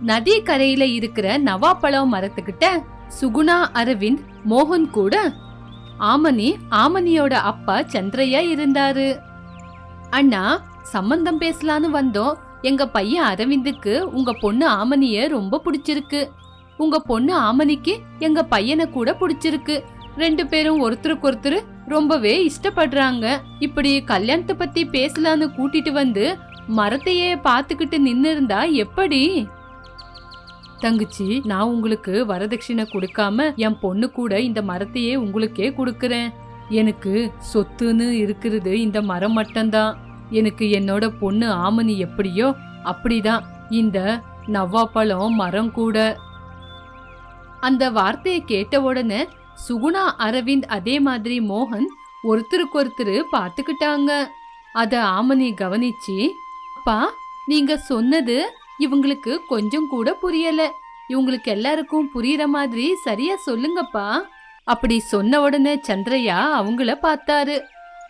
நதி கரையில இருக்கிற நவாப்பழம் மரத்துக்கிட்ட சுகுணா அரவிந்த் மோகன் கூட ஆமனி ஆமனியோட அப்பா சந்திரையா இருந்தாரு. அண்ணா சம்பந்தம் பேசலான்னு வந்தோம். எங்க பையன் அரவிந்துக்கு உங்க பொண்ணு ஆமனிய ரொம்ப பிடிச்சிருக்கு. உங்க பொண்ணு ஆமனிக்கு எங்க பையனை கூட பிடிச்சிருக்கு. ரெண்டு பேரும் ஒருத்தருக்கு ஒருத்தர் ரொம்பவே இஷ்டப்படுறாங்க. இப்படி கல்யாணத்தை பத்தி பேசலான்னு கூட்டிட்டு வந்து மரத்தையே பார்த்துக்கிட்டு நின்னு இருந்தா எப்படி? தங்கச்சி நான் உங்களுக்கு வரதட்சணை கொடுக்காம என் பொண்ணு கூட இந்த மரத்தையே உங்களுக்கே கொடுக்கறேன். எனக்கு சொத்துன்னு இருக்கிறது இந்த மரம் மட்டும்தான். எனக்கு என்னோட பொண்ணு ஆமனி எப்படியோ அப்படிதான். இந்த நவ்வாப்பழம் மரம் கூட. அந்த வார்த்தையை கேட்ட உடனே சுகுணா அரவிந்த் அதே மாதிரி மோகன் ஒருத்தருக்கு ஒருத்தர் பார்த்துக்கிட்டாங்க. அதை ஆமணி கவனிச்சு அப்பா நீங்க சொன்னது இவங்களுக்கு கொஞ்சம் கூட புரியல. இவங்களுக்கு எல்லாருக்கும் புரியற மாதிரி சரியா சொல்லுங்கப்பா. அப்படி சொன்ன உடனே சந்திரையா அவங்கள பார்த்தாரு.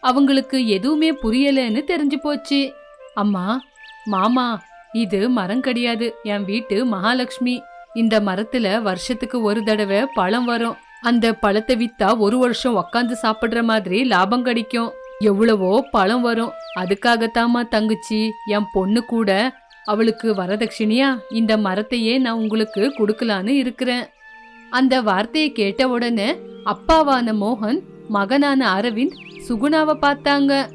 அவங்களுக்கு எதுவுமே புரியலன்னு தெரிஞ்சு போச்சு. அம்மா மாமா இது மரம் கிடையாது. என் வீட்டு மகாலட்சுமி. இந்த மரத்துல வருஷத்துக்கு ஒரு தடவை பழம் வரும். அந்த பழத்தை வித்தா ஒரு வருஷம் உக்காந்து சாப்பிடுற மாதிரி லாபம் கிடைக்கும். எவ்வளவோ பழம் வரும். அதுக்காகத்தாம்மா தங்குச்சி என் பொண்ணு கூட அவளுக்கு வரதட்சணையா இந்த மரத்தையே நான் உங்களுக்கு கொடுக்கலான்னு இருக்கிறேன். அந்த வார்த்தையை கேட்ட உடனே அப்பாவான மோகன் மகனான அரவிந்த் சுகுணாவை பார்த்தாங்க.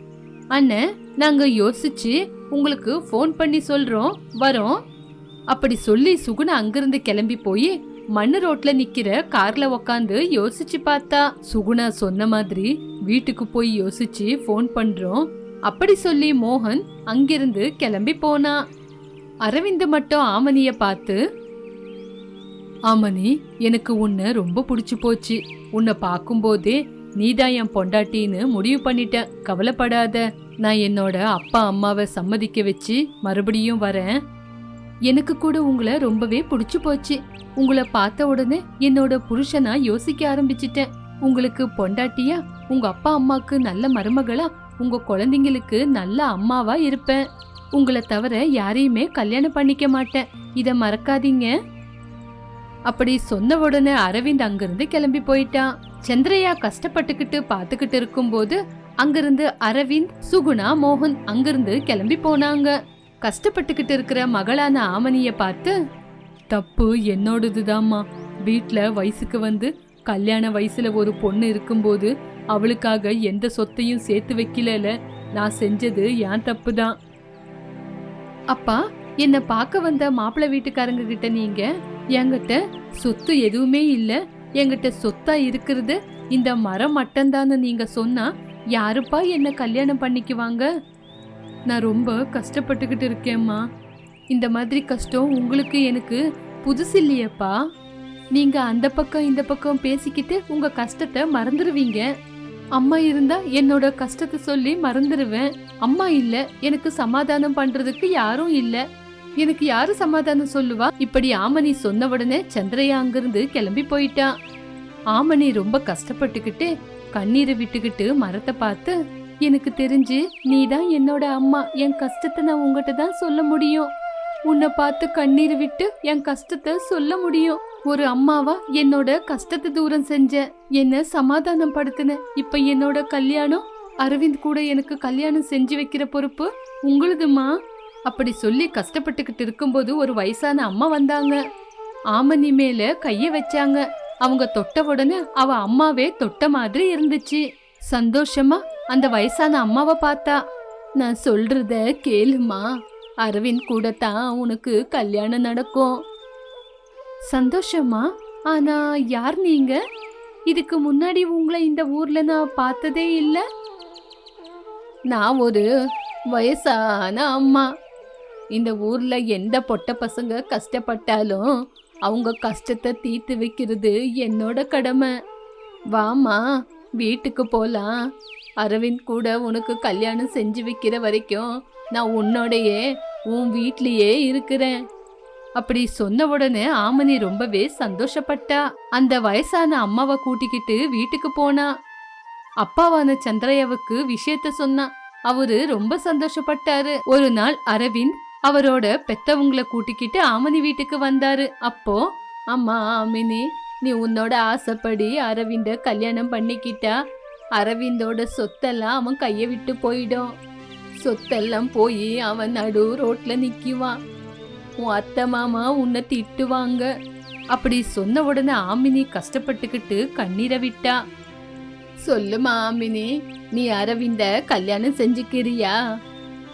அண்ணன் நாங்க யோசிச்சு உங்களுக்கு ஃபோன் பண்ணி சொல்றோம் வரோம். அப்படி சொல்லி சுகுணா அங்கிருந்து கிளம்பி போய் மண்ணு ரோட்ல நிக்கிற கார்ல உக்காந்து யோசிச்சு பார்த்தா. சுகுணா சொன்ன மாதிரி வீட்டுக்கு போய் யோசிச்சு ஃபோன் பண்றோம். அப்படி சொல்லி மோகன் அங்கிருந்து கிளம்பி போனா. அரவிந்த் மட்டும் ஆமனிய பார்த்து ஆமனி எனக்கு உன்னை ரொம்ப பிடிச்சு போச்சு. உன்னை பார்க்கும்போதே நீதான் என் பொண்டாட்டின்னு முடிவு பண்ணிட்டேன் கவலைப்படாத. நான் என்னோட அப்பா அம்மாவை சம்மதிக்க வச்சு மறுபடியும் வரேன். எனக்கு கூட உங்களை ரொம்பவே பிடிச்சு போச்சு. உங்களை பார்த்த உடனே என்னோட புருஷனா யோசிக்க ஆரம்பிச்சிட்டேன். உங்களுக்கு பொண்டாட்டியா? உங்க அப்பா அம்மாக்கு நல்ல மருமகளா? உங்க குழந்தைங்களுக்கு நல்ல அம்மாவா இருப்பேன். உங்களை தவிர யாரையுமே கல்யாணம் பண்ணிக்க மாட்டேன். இத மறக்காதீங்க. அப்படி சொன்ன உடனே அரவிந்த் அங்கிருந்து கிளம்பி போயிட்டான். சந்திரையா கஷ்டப்பட்டுக்கிட்டு பாத்துக்கிட்டு இருக்கும்போது அங்கிருந்து அரவிந்த் சுகுணா மோகன் அங்கிருந்து கிளம்பி போனாங்க. கஷ்டப்பட்டுக்கிட்டு இருக்கிற மகளான ஆமனிய பார்த்து தப்பு என்னோடதுதாம்மா. வீட்டில் வயசுக்கு வந்து கல்யாண வயசுல ஒரு பொண்ணு இருக்கும்போது அவளுக்காக எந்த சொத்தையும் சேர்த்து வைக்கல நான் செஞ்சது ஏன் தப்பு தான் அப்பா என்ன பார்க்க வந்த மாப்பிள்ளை வீட்டுக்காரங்க கிட்ட நீங்க? என்கிட்ட சொத்து எதுவுமே இல்ல. என்கிட்ட சொத்தா இருக்கிறது. இந்த மரம் மட்டும்தான்னு நீங்க சொன்னா யாருப்பா என்ன கல்யாணம் பண்ணிக்குவாங்க? நான் ரொம்ப கஷ்டப்பட்டுக்கிட்டு இருக்கேம்மா. இந்த மாதிரி கஷ்டம் உங்களுக்கு எனக்கு புதுசு இல்லையேப்பா. நீங்க அந்த பக்கம் இந்த பக்கம் பேசிக்கிட்டு உங்க கஷ்டத்தை மறந்துடுவீங்க அம்மா இருந்தா என்னோட கஷ்டத்தை சொல்லி மறந்துடுவேன் அம்மா இல்ல எனக்கு சமாதானம் பண்றதுக்கு யாரும் இல்ல. எனக்கு யாரு சமாதானம் சொல்லுவா? இப்படி ஆமணி சொன்ன உடனே சந்திரையா அங்கிருந்து கிளம்பி போயிட்டான். ஆமணி ரொம்ப கஷ்டப்பட்டுக்கிட்டு கண்ணீரை விட்டுக்கிட்டு மரத்தை பார்த்து எனக்கு தெரிஞ்சு நீதான் என்னோட அம்மா. என் கஷ்டத்தை நான் உங்ககிட்ட தான் சொல்ல முடியும். உன்னை பார்த்து கண்ணீர் விட்டு என் கஷ்டத்தை சொல்ல முடியும். ஒரு அம்மாவா என்னோட கஷ்டத்தை தூரம் செஞ்ச என்ன சமாதானம் படுத்தின இப்ப என்னோட கல்யாணம் அரவிந்த் கூட எனக்கு கல்யாணம் செஞ்சு வைக்கிற பொறுப்பு உங்களுதுமா அப்படி சொல்லி கஷ்டப்பட்டுக்கிட்டு இருக்கும்போது ஒரு வயசான அம்மா வந்தாங்க. ஆமணி மேல கைய வச்சாங்க. அவங்க தொட்ட உடனே அவ அம்மாவே தொட்ட மாதிரி இருந்துச்சு. சந்தோஷமா அந்த வயசான அம்மாவை பார்த்தா. நான் சொல்றத கேளுமா. அரவிந்த் கூட தான் உனக்கு கல்யாணம் நடக்கும். சந்தோஷமா? ஆனா யார் நீங்க? இதுக்கு முன்னாடி உங்களை இந்த ஊர்ல நான் பார்த்ததே இல்லை. நான் ஒரு வயசான அம்மா. இந்த ஊர்ல எந்த பொட்ட பசங்க கஷ்டப்பட்டாலும் அவங்க கஷ்டத்தை தீர்த்து வைக்கிறது என்னோட கடமை. வாமா வீட்டுக்கு போலாம். அரவிந்த் கூட உனக்கு கல்யாணம் செஞ்சு வைக்கிற வரைக்கும் நான் உன்னோடையே உன் வீட்லயே இருக்கிறேன். அப்படி சொன்ன உடனே ஆமனி ரொம்பவே சந்தோஷப்பட்டா. அந்த வயசான அம்மாவை கூட்டிக்கிட்டு வீட்டுக்கு போனா. அப்பாவான சந்திரையாவுக்கு விஷயத்த சொன்னா அவரு ரொம்ப சந்தோஷப்பட்டாரு. ஒரு நாள் அரவிந்த் அவரோட பெத்தவங்கள கூட்டிக்கிட்டு ஆமனி வீட்டுக்கு வந்தாரு. அப்போ அம்மா ஆமினி நீ உன்னோட ஆசைப்படி அரவிந்த கல்யாணம் பண்ணிக்கிட்டா அரவிந்தோட சொத்தெல்லாம் அவன் கையை விட்டு போயிடும். சொத்தெல்லாம் போய் அவன் நடு ரோட்ல நிக்குவான். உன் அத்தை மாமா உன்னை திட்டுவாங்க. அப்படி சொன்ன உடனே ஆமினி கஷ்டப்பட்டுக்கிட்டு கண்ணீரை விட்டா. சொல்லு ஆமினி நீ அரவிந்த கல்யாணம் செஞ்சுக்கிறியா?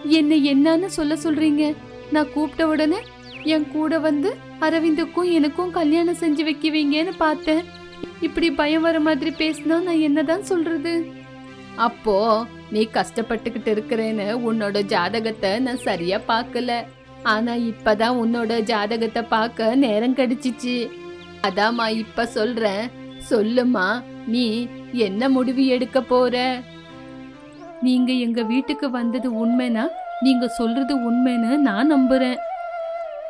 என்ன என்னன்னு சொல்ல சொல்றீங்க? நான் கூப்பிட்ட உடனே என் கூட வந்து அரவிந்துக்கும் எனக்கும் கல்யாணம் செஞ்சு வைக்குவீங்கன்னு பார்த்தேன். இப்படி பயம் வர மாதிரி பேசினா நான் என்னதான் சொல்றது? அப்போ நீ கஷ்டப்பட்டுக்கிட்டு இருக்கிறேன்னு உன்னோட ஜாதகத்தை நான் சரியா பார்க்கல. ஆனா இப்பதான் உன்னோட ஜாதகத்தை பார்க்க நேரம் கிடைச்சிச்சு. அதாம்மா இப்ப சொல்றேன். சொல்லுமா நீ என்ன முடிவு எடுக்க போற? நீங்க எங்க வீட்டுக்கு வந்தது உண்மைனா நீங்க சொல்றது உண்மைன்னு நான் நம்புறேன்.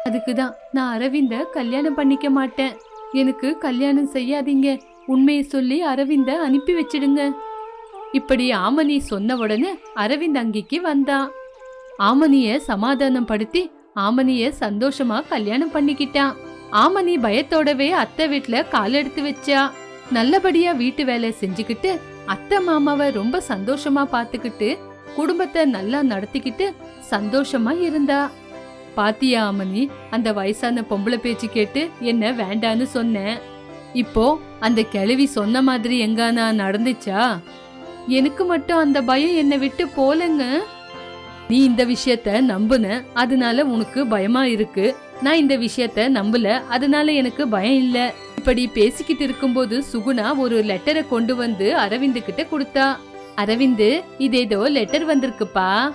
அதுக்கு தான் நான் அரவிந்த கல்யாணம் பண்ணிக்க மாட்டேன். எனக்கு கல்யாணம் செய்யாதீங்க. உண்மையை சொல்லி அரவிந்த அனுப்பி வச்சிடுங்க. இப்படி ஆமனி சொன்ன உடனே அரவிந்த் அங்கிக்கு வந்தான் ஆமணிய சமாதானம் படுத்தி ஆமனிய சந்தோஷமா கல்யாணம் பண்ணிக்கிட்டான் ஆமனி பயத்தோடவே அத்தை வீட்டுல கால் எடுத்து வச்சா. நல்லபடியா வீட்டு வேலை செஞ்சுக்கிட்டு அத்தை மாமாவை ரொம்ப சந்தோஷமா பாத்துக்கிட்டு குடும்பத்தை நல்லா நடத்திக்கிட்டு சந்தோஷமா இருந்தா. பாத்தியா அமனி அந்த வயசான பொம்பளை பேச்சு கேட்டு என்ன வேண்டான்னு சொன்னேன். இப்போ அந்த கிழவி சொன்ன மாதிரி எங்கானா நடந்துச்சா? எனக்கு மட்டும் அந்த பயம் என்னை விட்டு போலங்க. நீ இந்த விஷயத்த நம்புன அதனால உனக்கு பயமா இருக்கு. நான் இந்த விஷயத்த நம்பல அதனால எனக்கு பயம் இல்லை. இப்படி பேசிக்கிட்டு இருக்கும்போது சுகுணா ஒரு லெட்டரை கொண்டு வந்து அரவிந்து கிட்ட கொடுத்தா. அரவிந்து இதேதோ லெட்டர் வந்திருக்குப்பா.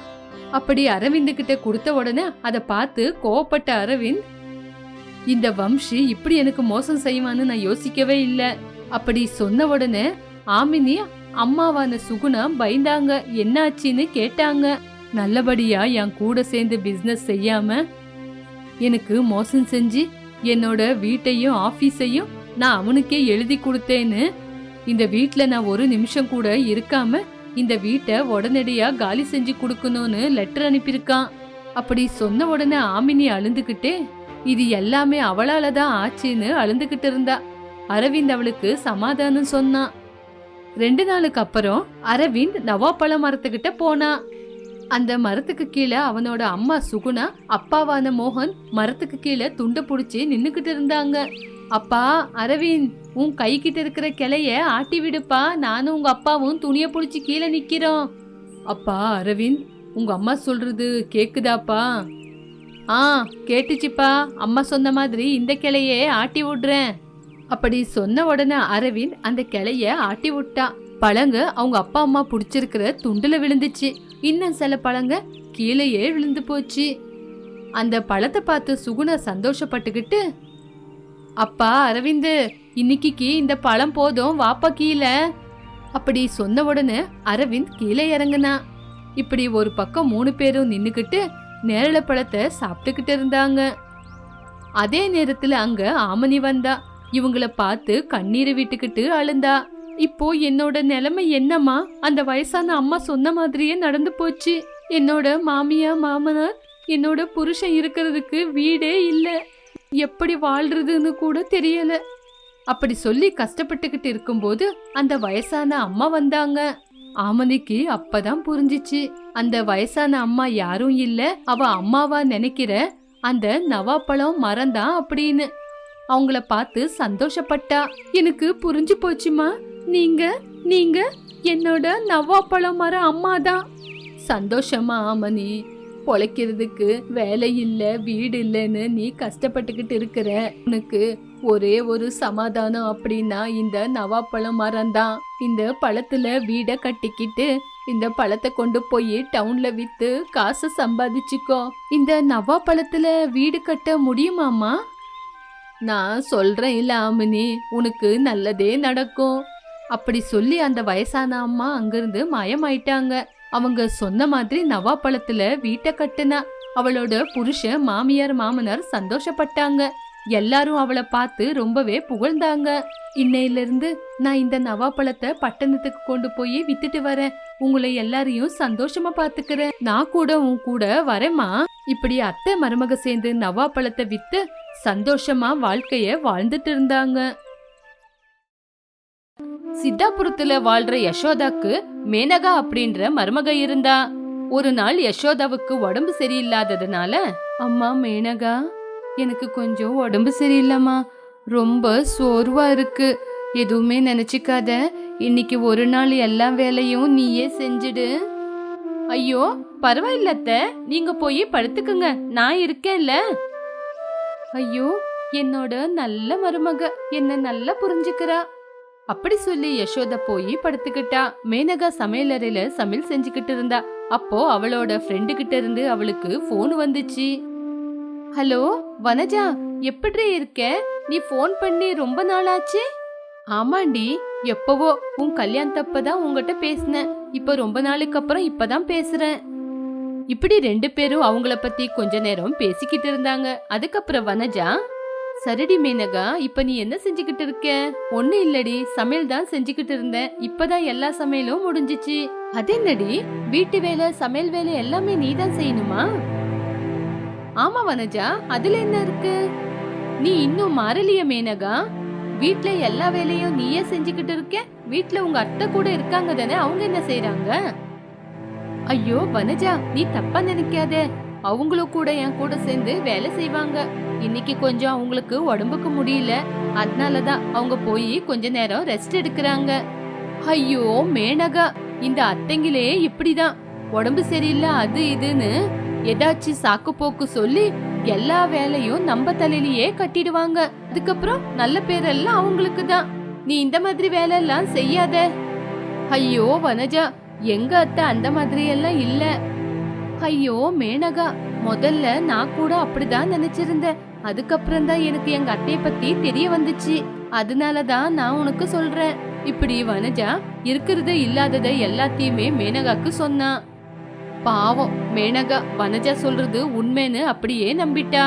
அப்படி அரவிந்து கிட்ட கொடுத்த உடனே அதை பார்த்து கோவப்பட்ட அரவிந்த் இந்த வம்ஷி இப்படி எனக்கு மோசம் செய்வான்னு நான் யோசிக்கவே இல்லை. அப்படி சொன்ன உடனே ஆமினி அம்மாவான சுகுணா பயந்தாங்க. என்னாச்சுன்னு கேட்டாங்க. நல்லபடியா என் கூட சேர்ந்து பிசினஸ் செய்யாம எனக்கு மோசம் செஞ்சு என்னோட வீட்டையும் ஆபீஸையும் நான் அவனுக்கே எழுதி கொடுத்தேன்னு. இந்த வீட்ல நான் ஒரு நிமிஷம் கூட இருக்காம இந்த வீட்டை உடனடியா காலி செஞ்சு கொடுக்கணும்னு லெட்டர் அனுப்பியிருக்கான். அப்படி சொன்ன உடனே ஆமினி அழுந்துகிட்டே இது எல்லாமே அவளால தான் ஆச்சுன்னு அழுந்துகிட்டு இருந்தா. அரவிந்த் அவளுக்கு சமாதானம் சொன்னான் ரெண்டு நாளுக்கு அப்புறம் அரவிந்த் நவாப்பழ மரத்துக்கிட்ட போனான் அந்த மரத்துக்கு கீழே அவனோட அம்மா சுகுணா அப்பாவான மோகன் மரத்துக்கு கீழே துண்டை பிடிச்சி நின்னுக்கிட்டு இருந்தாங்க. அப்பா அரவிந்த் உன் கை கிட்ட இருக்கிற கிளைய ஆட்டி விடுப்பா. நானும் உங்க அப்பாவும் துணிய புடிச்சு கீழே நிக்கிறோம். அப்பா அரவிந்த் உங்க அம்மா சொல்றது கேக்குதாப்பா? ஆ கேட்டுச்சுப்பா. அம்மா சொன்ன மாதிரி இந்த கிளையே ஆட்டி விடுறேன். அப்படி சொன்ன உடனே அரவிந்த் அந்த கிளைய ஆட்டி விட்டா. பழங்க அவங்க அப்பா அம்மா பிடிச்சிருக்கிற துண்டுல விழுந்துச்சு. இன்னும் சில பழங்க கீழேயே விழுந்து போச்சு. அந்த பழத்தை பார்த்து சுகுணா சந்தோஷப்பட்டுக்கிட்டு அப்பா அரவிந்து இன்னைக்கு இந்த பழம் போதும் வாப்பா கீழே. அப்படி சொன்ன உடனே அரவிந்த் கீழே இறங்குனா. இப்படி ஒரு பக்கம் மூணு பேரும் நின்னுக்கிட்டு நேரள பழத்தை சாப்பிட்டுக்கிட்டு இருந்தாங்க. அதே நேரத்துல அங்க ஆமணி வந்தா. இவங்கள பார்த்து கண்ணீரை விட்டுக்கிட்டு அழுந்தா. இப்போ என்னோட நிலைமை என்னம்மா? அந்த வயசான அம்மா சொன்ன மாதிரியே நடந்து போச்சு. என்னோட மாமியா மாமனார் என்னோட புருஷன் இருக்கிறதுக்கு வீடே இல்லை. எப்படி வாழ்றதுன்னு கூட தெரியல. அப்படி சொல்லி கஷ்டப்பட்டுக்கிட்டு இருக்கும்போது அந்த வயசான அம்மா வந்தாங்க. ஆமனிக்கு அப்பதான் புரிஞ்சிச்சு. அந்த வயசான அம்மா யாரும் இல்ல அவ அம்மாவா நினைக்கிற அந்த நவாப்பழம் மரந்தான் அப்படின்னு. அவங்கள பார்த்து சந்தோஷப்பட்டா. எனக்கு புரிஞ்சு போச்சுமா? நீங்க நீங்க என்னோட நவாப்பழம் மரம் அம்மா தான். சந்தோஷமா ஆமனி பொழைக்கிறதுக்கு வேலை இல்ல வீடு இல்லைன்னு நீ கஷ்டப்பட்டுக்கிட்டு இருக்கிற. உனக்கு ஒரே ஒரு சமாதானம் அப்படின்னா இந்த நவாப்பழம் மரம் தான் இந்த பழத்துல வீட கட்டிக்கிட்டு இந்த பழத்தை கொண்டு போய் டவுன்ல வித்து காசை சம்பாதிச்சுக்கோ. இந்த நவாப்பழத்துல வீடு கட்ட முடியுமாமா நான் சொல்றேன் இல்ல ஆமினி உனக்கு நல்லதே நடக்கும். அப்படி சொல்லி அந்த வயசான அம்மா அங்கிருந்து மாயமாயிட்டாங்க. அவங்க சொன்ன மாதிரி நவாப்பழத்துல வீட்டை கட்டுனா அவளோட புருஷன் மாமியார் மாமனார் சந்தோஷப்பட்டாங்க. எல்லாரும் அவளை பார்த்து ரொம்பவே புகழ்ந்தாங்க. இன்னையில இருந்து நான் இந்த நவாப்பழத்தை பட்டணத்துக்கு கொண்டு போய் வித்துட்டு வரேன். உங்களை எல்லாரையும் சந்தோஷமா பாத்துக்கிறேன் நான் கூட உன் கூட வரேம்மா. இப்படி அத்தை மருமக சேர்ந்து நவா பழத்தை வித்து சந்தோஷமா வாழ்க்கைய வாழ்ந்துட்டு இருந்தாங்க. சித்தாபுரத்துல வாழ்ற யசோதாக்கு மேனகா அப்படின்ற மருமக இருந்தா. ஒரு நாள் யசோதாவுக்கு உடம்பு சரியில்லாததுனால அம்மா மேனகா எனக்கு கொஞ்சம் உடம்பு சரியில்லைம்மா. ரொம்ப சோர்வா இருக்கு. எதுவுமே நினைச்சுக்காத. இன்னைக்கு ஒரு நாள் எல்லா வேலையும் நீயே செஞ்சுடு. ஐயோ பரவாயில்லத்த நீங்க போய் படுத்துக்குங்க. நான் இருக்கேன்ல. ஐயோ என்னோட நல்ல மருமக. என்ன நல்லா புரிஞ்சுக்கிறா. அப்படி சொல்லி யசோத போய் படுத்துக்கிட்டா. மேனகா சமையலறையில சமையல் செஞ்சுக்கிட்டு இருந்தா. அப்போ அவளோட ஃப்ரெண்டு கிட்ட இருந்து அவளுக்கு போன் வந்துச்சு. ஹலோ வனஜா எப்படி இருக்க? நீ ஃபோன் பண்ணி ரொம்ப நாளாச்சு? ஆமாண்டி எப்பவோ. உன் கல்யாணத்தப்பதான் உங்ககிட்ட பேசினேன். இப்ப ரொம்ப நாளுக்கு அப்புறம் இப்பதான் பேசுறேன். இப்படி ரெண்டு பேரும் அவங்கள பத்தி கொஞ்ச நேரம் பேசிக்கிட்டு இருந்தாங்க. அதுக்கப்புறம் வனஜா சரிடி மேனகா இப்ப நீ என்ன செஞ்சுக்கிட்டு இருக்க? ஒண்ணு இல்லடி சமையல் தான் செஞ்சுக்கிட்டு இருந்தேன். இப்பதான் எல்லா சமையலும் முடிஞ்சிச்சு. அது என்னடி வீட்டு வேலை சமையல் வேலை எல்லாமே நீ தான் செய்யணுமா? ஆமா வனஜா அதுல என்ன இருக்கு? நீ இன்னும் மாறலிய மேனகா. வீட்ல எல்லா வேலையும் நீயே செஞ்சுக்கிட்டு இருக்க? வீட்ல உங்க அத்தை கூட இருக்காங்க தானே அவங்க என்ன செய்யறாங்க ஐயோ வனஜா நீ தப்பா நினைக்காத. அவங்களும் கூட என் கூட சேர்ந்து வேலை செய்வாங்க. இன்னைக்கு கொஞ்சம் அவங்களுக்கு உடம்புக்கு முடியல. அதனாலதான் அவங்க போய் கொஞ்ச நேரம் ரெஸ்ட் எடுக்கிறாங்க. ஐயோ மேனகா இந்த அத்தைங்களே இப்படிதான். உடம்பு சரியில்லை அது இதுன்னு ஏதாச்சும் சாக்கு போக்கு சொல்லி எல்லா வேலையும் நம்ம தலையிலேயே கட்டிடுவாங்க. அதுக்கப்புறம் நல்ல பேரெல்லாம் அவங்களுக்கு தான் நீ இந்த மாதிரி வேலை எல்லாம் செய்யாத. ஐயோ வனஜா எங்க அத்தை அந்த மாதிரி எல்லாம் இல்லை. ஐயோ மேனகா முதல்ல நான் கூட அப்படிதான் நினைச்சிருந்தேன். அதுக்கப்புறம் தான் எனக்கு எங்க அத்தைய பத்தி தெரிய வந்துச்சு. அதனால தான் நான் உனக்கு சொல்றேன். இப்படி வனஜா இருக்கிறது இல்லாதத எல்லாத்தையுமே மேனகாக்கு சொன்னான் பாவம் மேனகா வனஜா சொல்றது உண்மைன்னு அப்படியே நம்பிட்டா.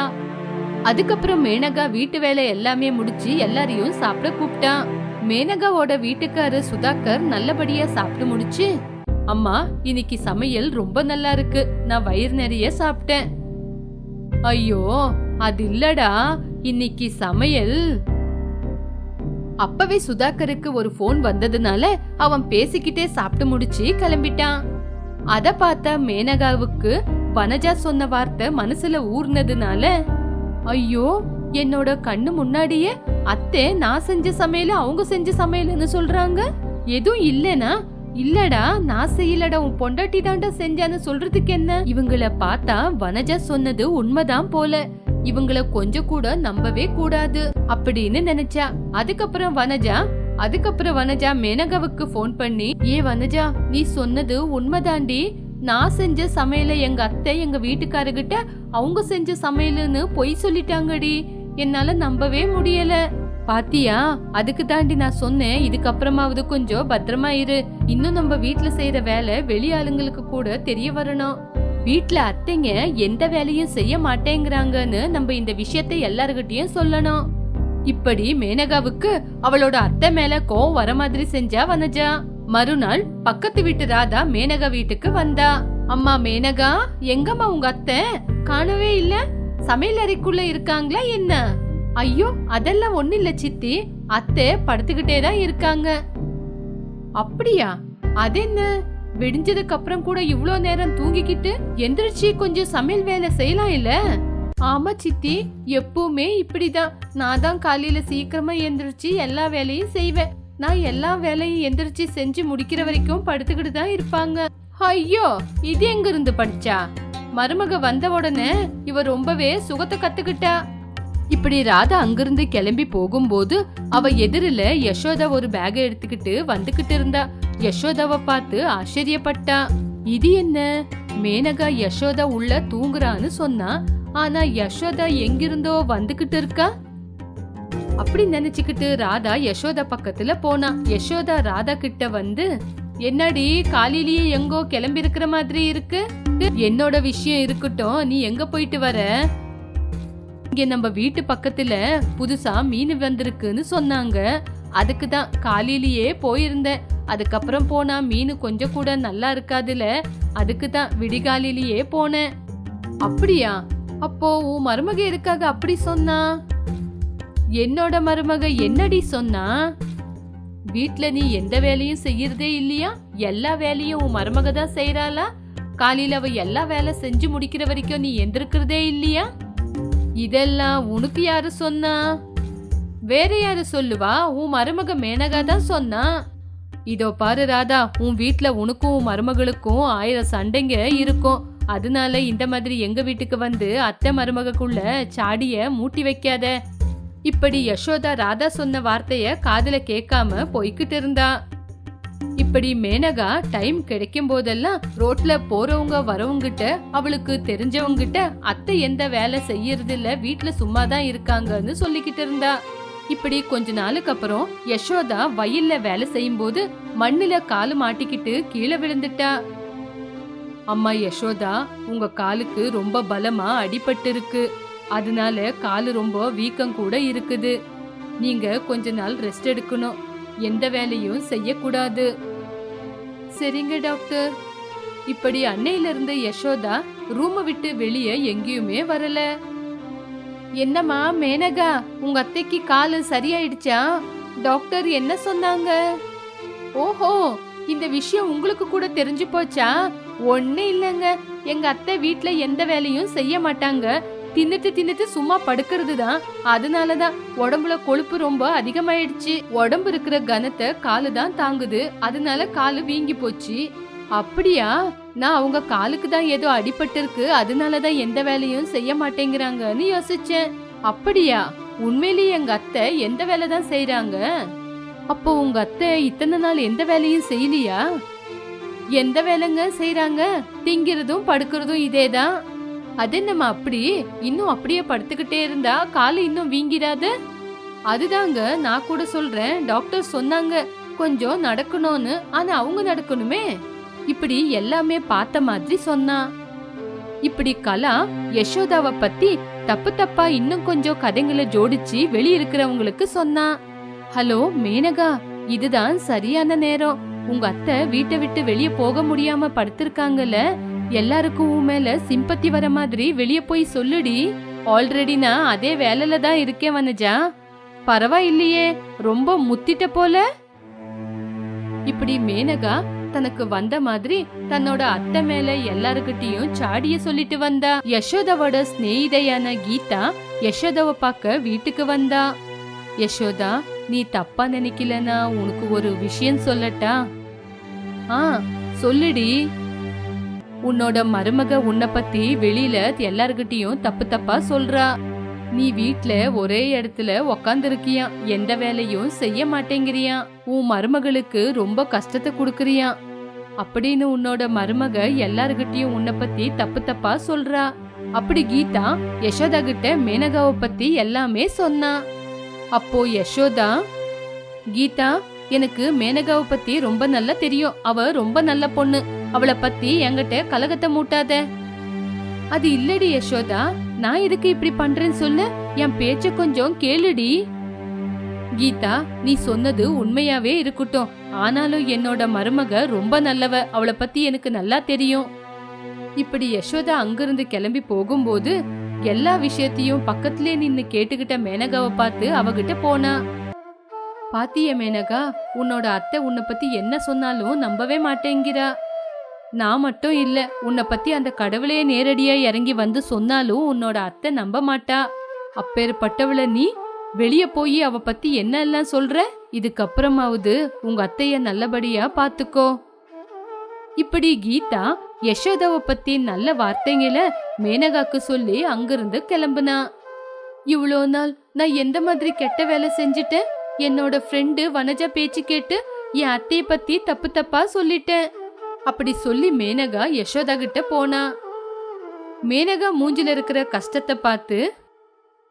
அதுக்கப்புறம் மேனகா வீட்டு வேலை எல்லாமே முடிச்சு எல்லாரையும் சாப்பிட கூப்பிட்டா. மேனகாவோட வீட்டுக்காரர் சுதாகர் நல்லபடியா சாப்பிட்டு முடிச்சு அம்மா இன்னைக்கு சமையல் ரொம்ப நல்லா இருக்கு. நான் வயிறு நிறைய சாப்பிட்டேன். ஐயோ அது இல்லடா. இன்னைக்கு சமையல். அப்பவே சுதாகருக்கு ஒரு ஃபோன் வந்ததுனால அவன் பேசிக்கிட்டே சாப்பிட்டு முடிச்சு கிளம்பிட்டான். அத பார்த்த மேனகாவுக்கு வனஜா சொன்ன வார்த்தை மனசுல ஊர்னதுனால ஐயோ என்னோட கண்ணு முன்னாடியே அத்தை நான் செஞ்ச சமையல அவங்க செஞ்ச சமையல்னு சொல்றாங்க? எதுவும் இல்லைனா இல்லடா நான் செய்யலடா உன் பொண்டாட்டி தாண்டா செஞ்சான்னு சொல்றதுக்கு என்ன? இவங்கள பார்த்தா வனஜா சொன்னது உண்மைதான் போல. இவங்கள கொஞ்சம் கூட நம்பவே கூடாது அப்படின்னு நினைச்சா. அதுக்கப்புறம் வனஜா அதுக்கப்புறம் வனஜா மேனகாவுக்கு ஃபோன் பண்ணி ஏ வனஜா நீ சொன்னது உண்மைதாண்டி. நான் செஞ்ச சமையல எங்க அத்தை எங்க வீட்டுக்காரகிட்ட அவங்க செஞ்ச சமையலுன்னு பொய் சொல்லிட்டாங்கடி. என்னால நம்பவே முடியல. பாத்தியா அதுக்கு தாண்டி நான் சொன்னேன் இதுக்கப்புறமாவது கொஞ்சம் பத்திரமா இரு. இன்னும் நம்ம வீட்ல செய்யற வேலை வெளி ஆளுங்களுக்கு கூட தெரிய வரணும். வீட்ல அத்தைங்க எந்த வேலையும் செய்ய மாட்டேங்கிறாங்கன்னு நம்ம இந்த விஷயத்தை எல்லார்கிட்டயும் சொல்லணும். இப்படி மேனகாவுக்கு அவளோட அத்தை மேல கோவம் வர மாதிரி செஞ்சா வனஜா. மறுநாள் பக்கத்து வீட்டு ராதா மேனகா வீட்டுக்கு வந்தா. அம்மா மேனகா எங்கம்மா உங்க அத்தை? காணவே இல்ல. சமையல் அறைக்குள்ள இருக்காங்களா என்ன? ஐயோ அதெல்லாம் ஒண்ணு இல்ல சித்தி. அத்தை படுத்துக்கிட்டே தான் இருக்காங்க. அப்படியா? அது என்ன? விடிஞ்சதுக்கு அப்புறம் கூட இவ்வளோ நேரம் தூங்கிக்கிட்டு எந்திரிச்சு கொஞ்சம் சமையல் வேலை செய்யலாம் இல்ல? ஆமா சித்தி எப்பவுமே இப்படிதான். நான் தான் காலையில சீக்கிரமா எந்திரிச்சு எல்லா வேலையும் செய்வேன். நான் எல்லா வேலையும் எந்திரிச்சு செஞ்சு முடிக்கிற வரைக்கும் படுத்துக்கிட்டு தான் இருப்பாங்க. ஐயோ இது எங்க இருந்து படிச்சா? மருமக வந்த உடனே இவ ரொம்பவே சுகத்தை கத்துக்கிட்டா. இப்படி ராதா அங்கிருந்து கிளம்பி போகும்போது அவ எதிரில யசோதா ஒரு பேக எடுத்துக்கிட்டு வந்துகிட்டு இருந்தா. யசோதாவை பார்த்து ஆச்சரியப்பட்டா. இது என்ன? மேனகா யசோதா உள்ள தூங்குறான்னு சொன்னா ஆனா யசோதா எங்கிருந்தோ வந்துகிட்டு இருக்கா? அப்படி நினைச்சுக்கிட்டு ராதா யசோதா பக்கத்துல போனா. யசோதா ராதா கிட்ட வந்து என்னடி காலையிலேயே எங்கோ கிளம்பி இருக்கிற மாதிரி இருக்கு? என்னோட விஷயம் இருக்கட்டும் நீ எங்க போயிட்டு வர? இங்க நம்ம வீட்டு பக்கத்துல புதுசா மீன் வந்திருக்குன்னு சொன்னாங்க. அதுக்கு தான் காலையிலேயே போயிருந்தேன். அதுக்கப்புறம் போனா மீன் கொஞ்சம் கூட நல்லா இருக்காதுல. அதுக்கு தான் விடிகாலிலேயே போனேன். அப்படியா? அப்போ உன் மருமக எதுக்காக அப்படி சொன்னா? என்னோட மருமக என்னடி சொன்னா? வீட்ல நீ எந்த வேலையும் செய்யறதே இல்லையா? எல்லா வேலையும் உன் மருமக தான் செய்யறாளா காலையில அவ எல்லா வேலை செஞ்சு முடிக்கிற வரைக்கும் நீ எந்திருக்கிறதே இல்லையா? இதெல்லாம் உனக்கு யாரு சொன்னா? வேற யாரு சொல்லுவா? உன் மருமக மேனகா தான் சொன்னா. இதோ பாரு ராதா உன் வீட்ல உனக்கும் உன் மருமகளுக்கும் ஆயிரம் சண்டைங்க இருக்கும். அதனால இந்த மாதிரி எங்க வீட்டுக்கு வந்து அத்தை மருமகக்குள்ள சாடிய மூட்டி வைக்காத. இப்படி யசோதா ராதா சொன்ன வார்த்தைய காதுல கேட்காம போய்கிட்டு இருந்தா. இப்படி மேனகா டைம் கிடைக்கும் போதெல்லாம் ரோட்ல போறவங்க வரவங்கிட்ட அவளுக்கு தெரிஞ்சவங்கிட்ட அத்தை எந்த வேலை செய்யறது இல்ல வீட்டுல சும்மா தான் இருக்காங்கன்னு சொல்லிக்கிட்டு இருந்தா. இப்படி கொஞ்ச நாளுக்கு அப்புறம் யசோதா வயல்ல வேலை செய்யும் போது மண்ணுல காலு மாட்டிக்கிட்டு கீழே விழுந்துட்டா. அம்மா யசோதா உங்க காலுக்கு ரொம்ப பலமா அடிபட்டு இருக்கு அதனால காலு ரொம்ப வீக்கம் கூட இருக்குது. நீங்க கொஞ்ச நாள் ரெஸ்ட் எடுக்கணும். எந்த வேலையும் செய்யக்கூடாது. சரிங்க டாக்டர். இப்படி அன்னையில இருந்து யசோதா ரூமை விட்டு வெளியே எங்கேயுமே வரல. என்னம்மா மேனகா உங்க அத்தைக்கு காலு சரியாயிடுச்சா? டாக்டர் என்ன சொன்னாங்க? ஓஹோ இந்த விஷயம் உங்களுக்கு கூட தெரிஞ்சு போச்சா? ஒண்ணு இல்லைங்க. எங்க அத்தை வீட்டுல எந்த வேலையும் செய்ய மாட்டாங்க. தின்னுட்டு தின்னுட்டு சும்மா படுக்கிறது தான் அதனாலதான் உடம்புல கொழுப்பு ரொம்ப அதிகமாயிடுச்சு. உடம்பு இருக்கிற கனத்தை காலு தான் தாங்குது. அதனால காலு வீங்கி போச்சு. அப்படியா? நான் அவங்க காலுக்கு தான் ஏதோ அடிபட்டு இருக்கு அதனாலதான் எந்த வேலையும் செய்ய மாட்டேங்கிறாங்கன்னு யோசிச்சேன். அப்படியா? உண்மையிலேயே எங்க அத்தை எந்த வேலை தான் செய்யறாங்க அப்போ உங்க அத்தை இத்தனை நாள் எந்த வேலையும் செய்யலையா? எந்த வேலைங்க செய்யறாங்க திங்கிறதும் படுக்கிறதும் இதேதான். அது என்னம்மா அப்படி இன்னும் அப்படியே படுத்துக்கிட்டே இருந்தா காலு இன்னும் வீங்கிடாது அதுதாங்க நான் கூட சொல்றேன். டாக்டர் சொன்னாங்க கொஞ்சம் நடக்கணும்னு. ஆனா அவங்க நடக்கணுமே. இப்படி எல்லாமே பார்த்த மாதிரி சொன்னா. இப்படி கலா யசோதாவை பத்தி தப்பு தப்பா இன்னும் கொஞ்சம் கதைங்களை ஜோடிச்சு வெளியிருக்கிறவங்களுக்கு சொன்னா. ஹலோ மேனகா இதுதான் சரியான நேரம். உங்க அத்தை வீட்டை விட்டு வெளியே போக முடியாம படுத்திருக்காங்கல்ல. எல்லாருக்கும் உன் மேல சிம்பத்தி வர மாதிரி வெளிய போய் சொல்லுடி. ஆல்ரெடி நான் அதே வேலையில தான் இருக்கேன் வனஜா. பரவாயில்லையே ரொம்ப முத்திட்ட போல. இப்படி மேனகா தனக்கு வந்த மாதிரி தன்னோட அத்தை மேல எல்லாருக்கிட்டையும் சாடிய சொல்லிட்டு வந்தா. யசோதாவோட சிநேகிதையான கீதா யசோதாவை பார்க்க வீட்டுக்கு வந்தா. யசோதா நீ தப்பா நினைக்கலனா உனக்கு ஒரு விஷயம் சொல்லட்டா? ஆ சொல்லுடி. உன்னோட மருமக உன்னை பத்தி வெளியில எல்லார்கிட்டயும் தப்பு தப்பா சொல்றா. நீ வீட்ல ஒரே இடத்துல உக்காந்துருக்கியா. எந்த வேலையும் செய்ய மாட்டேங்கிறியா. உன் மருமகளுக்கு ரொம்ப கஷ்டத்தை கொடுக்கறியா. அப்படின்னு உன்னோட மருமக எல்லார்கிட்டயும் உன்னை பத்தி தப்பு தப்பா சொல்றா. அப்படி கீதா யசோதா கிட்ட மேனகாவை பத்தி எல்லாமே சொன்னா. அப்போ யசோதா கீதா எனக்கு மேனகாவை பத்தி ரொம்ப நல்லா தெரியும். அவ ரொம்ப நல்ல பொண்ணு. அவளை பத்தி என்கிட்ட கலகத்தை மூட்டாத. அது இல்லடி யசோதா. நான் எதுக்கு இப்படி பண்றேன்னு சொல்லு. என் பேச்ச கொஞ்சம் கேளுடி. கீதா நீ சொன்னது உண்மையாவே இருக்கட்டும். ஆனாலும் என்னோட மருமக ரொம்ப நல்லவ. அவளை பத்தி எனக்கு நல்லா தெரியும். இப்படி யசோதா அங்கிருந்து கிளம்பி போகும்போது எல்லா விஷயத்தையும் பக்கத்திலே நின்னு கேட்டுக்கிட்ட மேனகாவை பார்த்து அவகிட்ட போனா. பாத்திய மேனகா உன்னோட அத்தை உன்னை பத்தி என்ன சொன்னாலும் நம்பவே மாட்டேங்கிறா. நான் மட்டும் இல்ல உன்னை பத்தி அந்த கடவுளே நேரடியா இறங்கி வந்து சொன்னாலும் உன்னோட அத்தை நம்ப மாட்டா. அப்பேற்பட்டவள நீ வெளியே போய் அவ பத்தி என்ன எல்லாம் சொல்ற? இதுக்கப்புறமாவது உங்க அத்தைய நல்லபடியா பாத்துக்கோ. இப்படி கீதா யசோதாவை பத்தி நல்ல வார்த்தைங்களை மேனகாக்கு சொல்லி அங்கிருந்து கிளம்புனா. இவ்வளோ நாள் நான் எந்த மாதிரி கெட்ட வேலை செஞ்சுட்டேன்? என்னோட ஃப்ரெண்டு வனஜா பேச்சு கேட்டு என் அத்தைய பத்தி தப்பு தப்பா சொல்லிட்டேன். அப்படி சொல்லி மேனகா யசோதா கிட்ட போனா. மேனகா மூஞ்சில இருக்கிற கஷ்டத்தை பார்த்து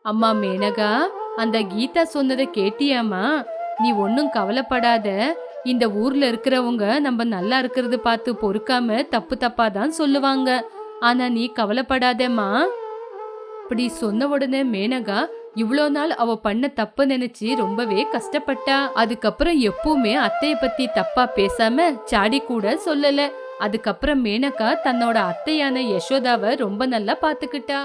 அம்மா மேனகா அந்த கீதா சொன்னதை கேட்டியாமா நீ ஒன்னும் கவலைப்படாத. இந்த ஊர்ல இருக்கிறவங்க நம்ம நல்லா இருக்கிறது பார்த்து பொறுக்காம தப்பு தப்பா தான் சொல்லுவாங்க. ஆனா நீ கவலைப்படாதேம்மா. அப்படி சொன்ன உடனே மேனகா இவ்வளோ நாள் அவ பண்ண தப்ப நினைச்சு ரொம்பவே கஷ்டப்பட்டா. அதுக்கப்புறம் எப்பவுமே அத்தைய பத்தி தப்பா பேசாம சாடி கூட சொல்லல. அதுக்கப்புறம் மேனகா தன்னோட அத்தையான யசோதாவை ரொம்ப நல்லா பாத்துக்கிட்டா.